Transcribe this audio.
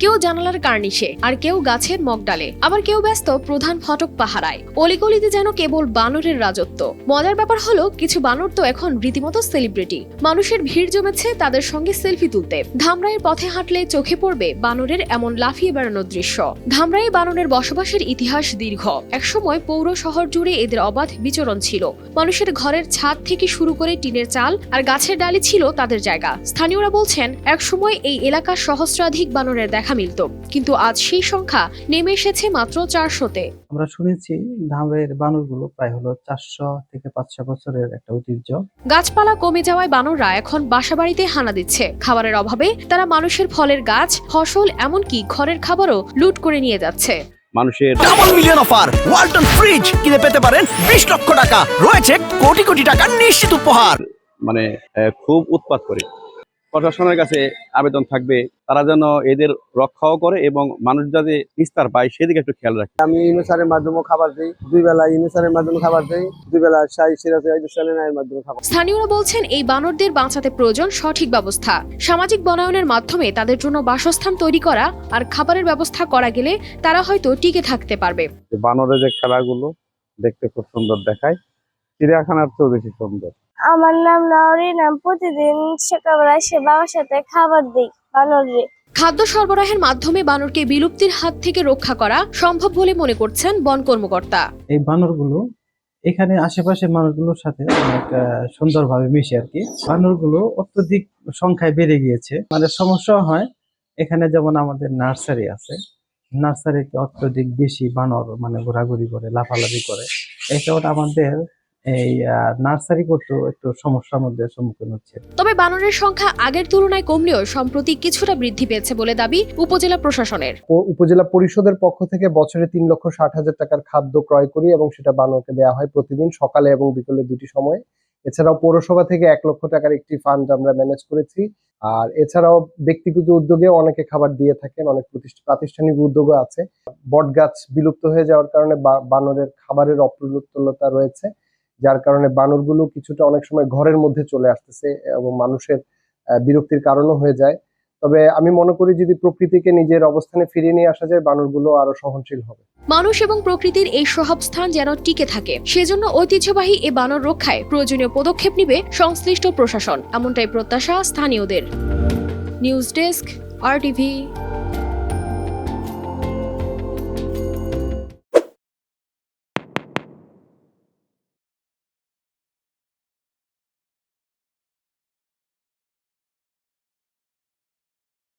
क्यों কেউ জানালার কার্নিশে, আর কেউ গাছের মগডালে। আবার কেউ ব্যস্ত প্রধান ফটক পাহারায়। অলিগলিতে যেন কেবল বানরের রাজত্ব। মজার ব্যাপার হলো, কিছু বানর তো এখন রীতিমতো সেলিব্রিটি। মানুষের ভিড় জমেছে তাদের সঙ্গে সেলফি তুলতে। ধামরাইয়ের পথে হাঁটলে চোখে পড়বে বানরের এমন লাফিয়ে বেড়ানোর দৃশ্য। ধামরাই বানরের বসবাসের ইতিহাস দীর্ঘ। একসময় পৌর শহর জুড়ে এদের অবাধ বিচরণ ছিল। মানুষের ঘরের ছাদ থেকে শুরু করে টিনের চাল আর গাছের ডালি ছিল তাদের জায়গা। স্থানীয়রা বলছেন, একসময় এই এলাকার সহস্রাধিক বানরের দেখা মিলত কিন্তু আজ সেই সংখ্যা নেমে এসেছে মাত্র চারশোতে। আমরা শুনেছি ধামের বানরগুলো প্রায় হলো চারশো থেকে পাঁচশো বছরের একটা ঐতিহ্য। গাছপালা কমে যাওয়ায় বানররা এখন বাসাবাড়িতে হানা দিচ্ছে। খাবারের অভাবে তারা মানুষের ফলের গাছ ফসল এমনকি ঘরের খাবারও লুট করে নিয়ে যাচ্ছে। মানুষের double million offer Walton fridge কিনে পেতে পারেন বিশ লক্ষ টাকা। রয়েছে কোটি কোটি টাকার নিশ্চিত উপহার। মানে খুব উৎপাত করে। প্রশাসনের কাছে আবেদন থাকবে তারা যেন এদের রক্ষাও করে এবং মানুষ যাতে নিস্তার পায় সেদিকে একটু খেয়াল রাখে। আমি ইউনুসারের মাধ্যমে খাবার দিই দুই বেলা ইউনুসারের মাধ্যমে খাবার দিই দুই বেলা শাহি সিরাজ সালেনায়ের মাধ্যমে খাবার স্থানীয়রা বলছেন এই বানরদের বাঁচাতে প্রয়োজন সঠিক ব্যবস্থা। সামাজিক বনায়নের মাধ্যমে তাদের জন্য বাসস্থান তৈরি করা আর খাবারের ব্যবস্থা করা গেলে তারা হয়তো টিকে থাকতে পারবে। বানরের যে খেলাগুলো দেখতে খুব সুন্দর দেখায়। চিড়িয়াখানার চেয়েও বেশি সুন্দর। আমার নাম নাওরিন আমি প্রতিদিন সকালবেলা সে বাবার সাথে খাবার দিই বানরে খাদ্য সরবরাহের মাধ্যমে বানরকে বিলুপ্তির হাত থেকে রক্ষা করা সম্ভব বলে মনে করছেন বন কর্মকর্তা। এই বানরগুলো এখানে আশেপাশে মানুষগুলোর সাথে অনেক আহ, সুন্দরভাবে মিশে আর কি। বানরগুলো অত্যধিক সংখ্যায় বেড়ে গিয়েছে। মানে সমস্যা হয় এখানে যেমন আমাদের নার্সারি আছে নার্সারিতে অত্যধিক বেশি বানর মানে ঘোরাঘুরি করে লাফালাফি করে। এই কারণে আমাদের এই নার্সারি করতেও একটু সমস্যার মধ্যে সম্মুখীন হচ্ছে। তবে বানরের সংখ্যা আগের তুলনায় কমলেও সম্প্রতি কিছুটা বৃদ্ধি পেয়েছে বলে দাবি উপজেলা প্রশাসনের। উপজেলা পরিষদের পক্ষ থেকে বছরে তিন লক্ষ ষাট হাজার টাকার খাদ্য ক্রয় করি এবং সেটা বানরকে দেওয়া হয় প্রতিদিন সকালে এবং বিকেলে দুটি সময়। এছাড়াও পৌরসভা থেকে এক লক্ষ টাকার একটি ফান্ড আমরা ম্যানেজ করেছি। আর এছাড়াও ব্যক্তিগত উদ্যোগে অনেকে খাবার দিয়ে থাকেন অনেক প্রতিষ্ঠা- প্রাতিষ্ঠানিক উদ্যোগও আছে। বট গাছ বিলুপ্ত হয়ে যাওয়ার কারণে বা- বানরের খাবারের অপ্রতুলতা রয়েছে। যার কারণে বানরগুলো কিছুটা অনেক সময় ঘরের মধ্যে চলে আসতেছে এবং মানুষের বিরক্তির কারণও হয়ে যায়। তবে আমি মনে করি যদি প্রকৃতিকে নিজের অবস্থানে ফিরিয়ে নিয়ে আসা যায়, বানরগুলো আরও সহনশীল হবে। মানুষ এবং প্রকৃতির এই সহাবস্থান যেন টিকে থাকে, সেজন্য ঐতিহ্যবাহী এ বানর রক্ষায় প্রয়োজনীয় পদক্ষেপ নিবে সংশ্লিষ্ট প্রশাসন। এমনটাই প্রত্যাশা স্থানীয়দের। নিউজ ডেস্ক আর টিভি